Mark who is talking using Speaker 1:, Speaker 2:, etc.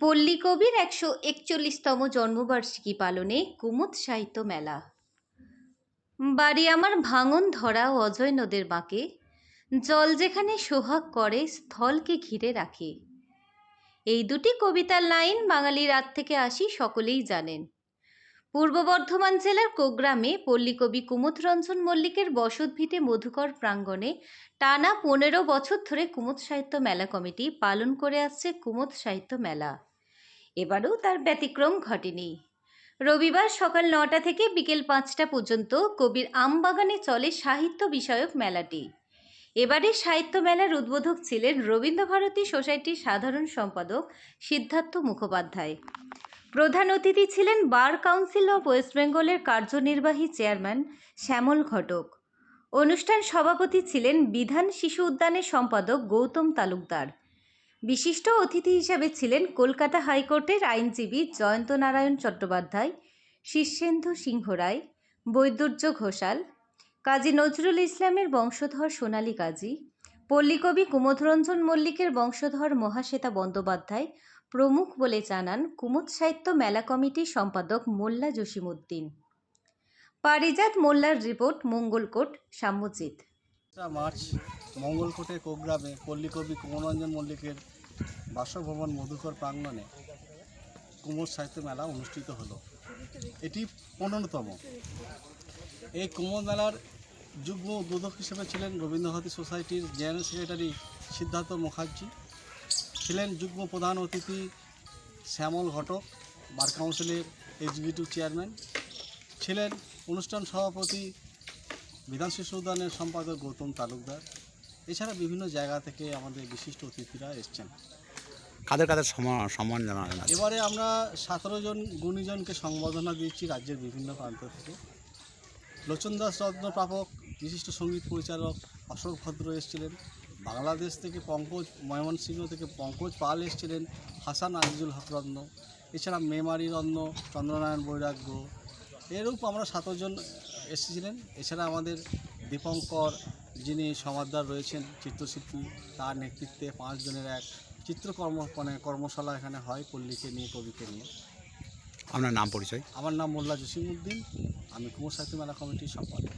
Speaker 1: পল্লী কবির একশো একচল্লিশতম জন্মবার্ষিকী পালনে কুমুদ সাহিত্য মেলা। বাড়ি আমার ভাঙন ধরা অজয় নদের বাঁকে, জল যেখানে সোহাগ করে স্থলকে ঘিরে রাখে। এই দুটি কবিতার লাইন বাঙালির রাত থেকে আসি সকলেই জানেন। পূর্ব বর্ধমান জেলার কোগ্রামে পল্লীকবি কুমুদ রঞ্জন মল্লিকের বসতভিটে মধুকর প্রাঙ্গণে টানা পনেরো বছর ধরে কুমুদ সাহিত্য মেলা কমিটি পালন করে আসছে কুমুদ সাহিত্য মেলা। এবারেও তার ব্যতিক্রম ঘটেনি। রবিবার সকাল নটা থেকে বিকেল পাঁচটা পর্যন্ত কবির আমবাগানে চলে সাহিত্য বিষয়ক মেলাটি। এবারে সাহিত্য মেলার উদ্বোধক ছিলেন রবীন্দ্রভারতী সোসাইটির সাধারণ সম্পাদক সিদ্ধার্থ মুখোপাধ্যায়। প্রধান অতিথি ছিলেন বার কাউন্সিল অফ ওয়েস্ট বেঙ্গলের কার্যনির্বাহী চেয়ারম্যান শ্যামল ঘটক। অনুষ্ঠান সভাপতি ছিলেন বিধান শিশু উদ্যানের সম্পাদক গৌতম তালুকদার। বিশিষ্ট অতিথি হিসেবে ছিলেন কলকাতা হাইকোর্টের আইনজীবী জয়ন্ত নারায়ণ চট্টোপাধ্যায়, শীর্ষেন্দু সিংহ রায়, বৈদুর্য ঘোষাল, কাজী নজরুল ইসলামের বংশধর সোনালী কাজী পল্লীকবি কুমোদরঞ্জন মল্লিকের বংশধর মহাশ্বেতা বন্দ্যোপাধ্যায় প্রমুখ বলে জানান কুমুদ সাহিত্য মেলা কমিটির সম্পাদক মোল্লা জসিমউদ্দিন। পারিজাত মোল্লার রিপোর্ট, মঙ্গলকোট, সাম্যজিৎ।
Speaker 2: মার্চ মঙ্গলকোটের কোগ্রামে পল্লীকবি কুমরঞ্জন মল্লিকের বাসভবন মধুকর প্রাঙ্গণে কুমোর সাহিত্য মেলা অনুষ্ঠিত হলো। এটি পনেরোতম। এই কুমোর মেলার যুগ্ম উদ্বোধক হিসেবে ছিলেন রবীন্দ্রভারতী সোসাইটির জেনারেল সেক্রেটারি সিদ্ধার্থ মুখার্জি ছিলেন যুগ্ম প্রধান অতিথি শ্যামল ঘটক বার কাউন্সিলের এক্সিকিউটিভ চেয়ারম্যান ছিলেন অনুষ্ঠান সভাপতি বিধান শিশু উদ্যানের সম্পাদক গৌতম তালুকদার। এছাড়া বিভিন্ন জায়গা থেকে আমাদের বিশিষ্ট অতিথিরা এসছেন।
Speaker 3: কাদের কাদের সম্মান জানালেন?
Speaker 2: এবারে আমরা সতেরো জন গুণীজনকে সংবর্ধনা দিয়েছি রাজ্যের বিভিন্ন প্রান্ত থেকে। লোচন দাস রত্ন প্রাপক বিশিষ্ট সংগীত পরিচালক অশোক ভদ্র এসেছিলেন। বাংলাদেশ থেকে পঙ্কজ ময়মনসিংহ থেকে পঙ্কজ পাল এসেছিলেন হাসান আজিজুল হক রত্ন। এছাড়া মেমারি রত্ন চন্দ্রনারায়ণ বৈরাগ্য। এরূপ আমরা সাতজন এসেছিলেন। এছাড়া আমাদের দীপঙ্কর যিনি সমাদদার রয়েছেন চিত্রশিল্পী তার নেতৃত্বে পাঁচজনের এক চিত্রকর্ম মানে কর্মশালা এখানে হয় পল্লীকে নিয়ে কবিকে নিয়ে।
Speaker 3: আপনার নাম পরিচয়?
Speaker 2: আমার নাম মোল্লা জসিমউদ্দিন। আমি কুমার সাহিত্য মেলা কমিটির সম্পাদক।